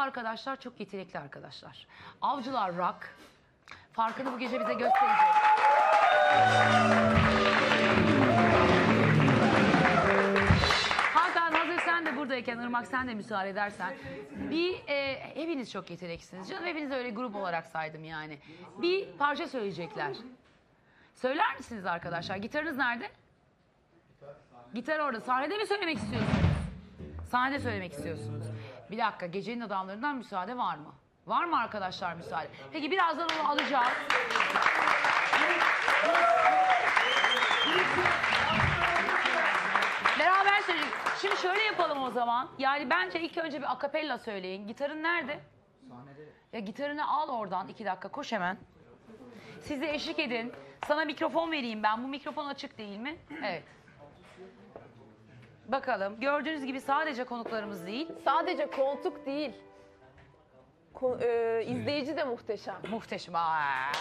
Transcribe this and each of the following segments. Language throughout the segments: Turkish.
arkadaşlar çok yetenekli arkadaşlar. Avcılar rock. Farkını bu gece bize gösterecek. Hakan hazır sen de buradayken Irmak sen de müsaade edersen bir e, hepiniz çok yeteneksiniz canım hepiniz öyle grup olarak saydım yani. Bir parça söyleyecekler. Söyler misiniz arkadaşlar? Gitarınız nerede? Gitar orada. Sahnede mi söylemek istiyorsunuz? Sahnede söylemek istiyorsunuz. Bir dakika gecenin adamlarından müsaade var mı? Var mı arkadaşlar müsaade? Peki birazdan onu alacağız. Beraber söyleyeceğiz. Şimdi şöyle yapalım o zaman. Yani bence ilk önce bir akapella söyleyin. Gitarın nerede? Ya gitarını al oradan iki dakika koş hemen. Siz de eşlik edin. Sana mikrofon vereyim ben. Bu mikrofon açık değil mi? Evet. Bakalım. Gördüğünüz gibi sadece konuklarımız değil. Sadece koltuk değil. Ko- e, izleyici de muhteşem. Muhteşem. Aa.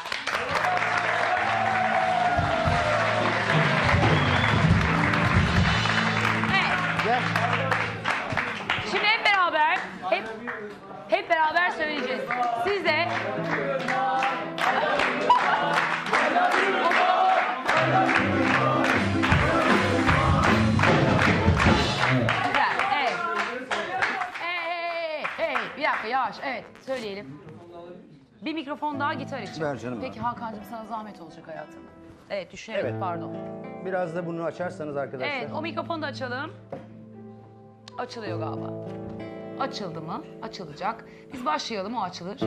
Evet. Şimdi hep beraber hep hep beraber söyleyeceğiz. Siz dakika yavaş. Evet, söyleyelim. Bir mikrofon daha gitar için. Ver canım Peki abi. Hakan'cığım sana zahmet olacak hayatım. Evet, düşünemedim Evet. pardon. Biraz da bunu açarsanız arkadaşlar. Evet, o mikrofonu da açalım. Açılıyor galiba. Açıldı mı? Açılacak. Biz başlayalım, o açılır.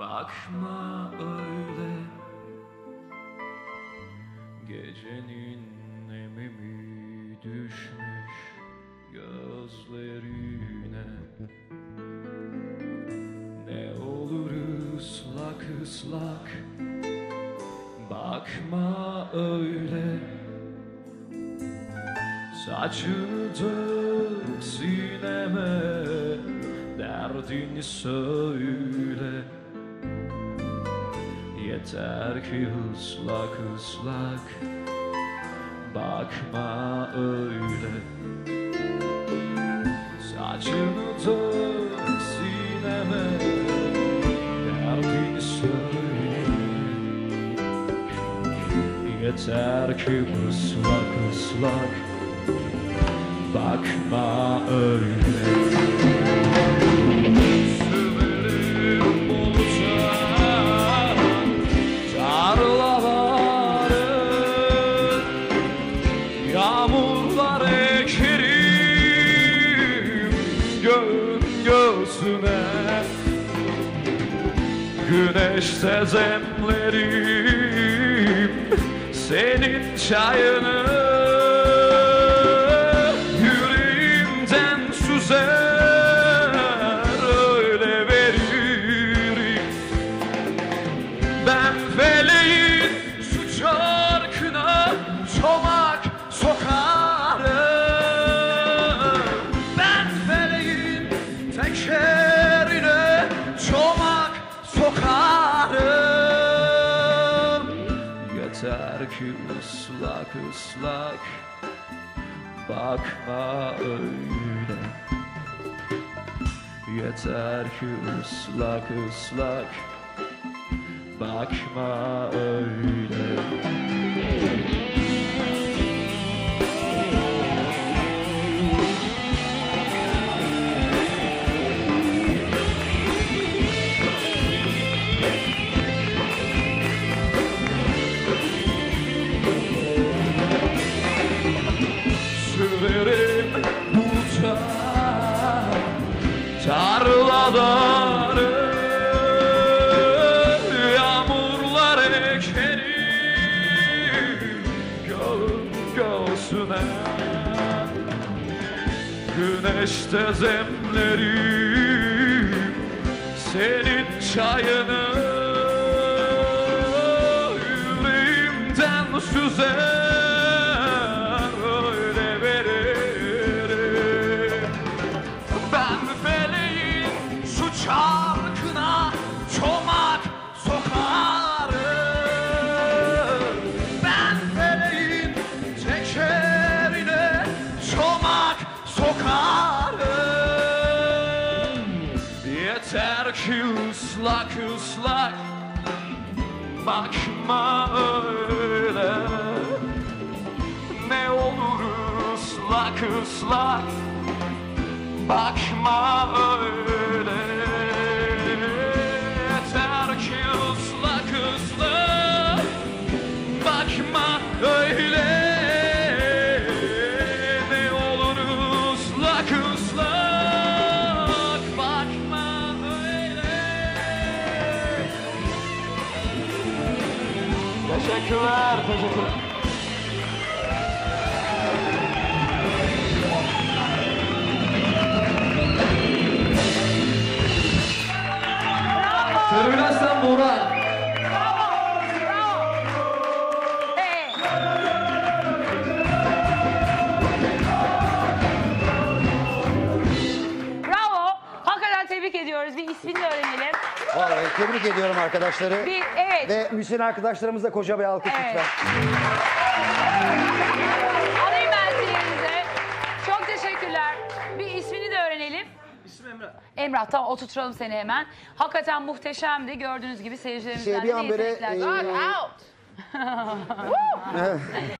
Bakma öyle. Gecenin nemimi düşmüş gözlerine? Ne olur ıslak ıslak Bakma öyle. Saçını dök sineme Derdini söyle Yeter ki ıslak ıslak. Bakma öyle. Saçını dök sineme. Derdini söyle. Yeter ki ıslak ıslak. Bakma öyle Güneşte zemlerim senin çayını yüreğimden süzer öyle veririm. Ben feleğin şu çarkına çomak sokarım. Ben feleğin çomak sokarım. Yeter ki ıslak ıslak bakma öyle. Yeter ki ıslak ıslak bakma öyle Güneşte zemlerim senin çayını yüreğimden süzer ıslak ıslak. Bakma öyle. Ne olur ıslak ıslak. Bakma öyle Teşekkürler, teşekkürler. Burak. Hey. Bravo. Hakikaten tebrik ediyoruz. Bir ismini öğrenelim. Vallahi tebrik ediyorum arkadaşları. Bir evet. Ve müziğin arkadaşlarımıza koca bir alkış Evet. lütfen. Alayım ben sizi yerinize. Çok teşekkürler. Bir ismini de öğrenelim. İsmim Emrah. Emrah tamam oturtalım seni hemen. Hakikaten muhteşemdi. Gördüğünüz gibi seyircilerimizden Şey, bir de an böyle, e, Out.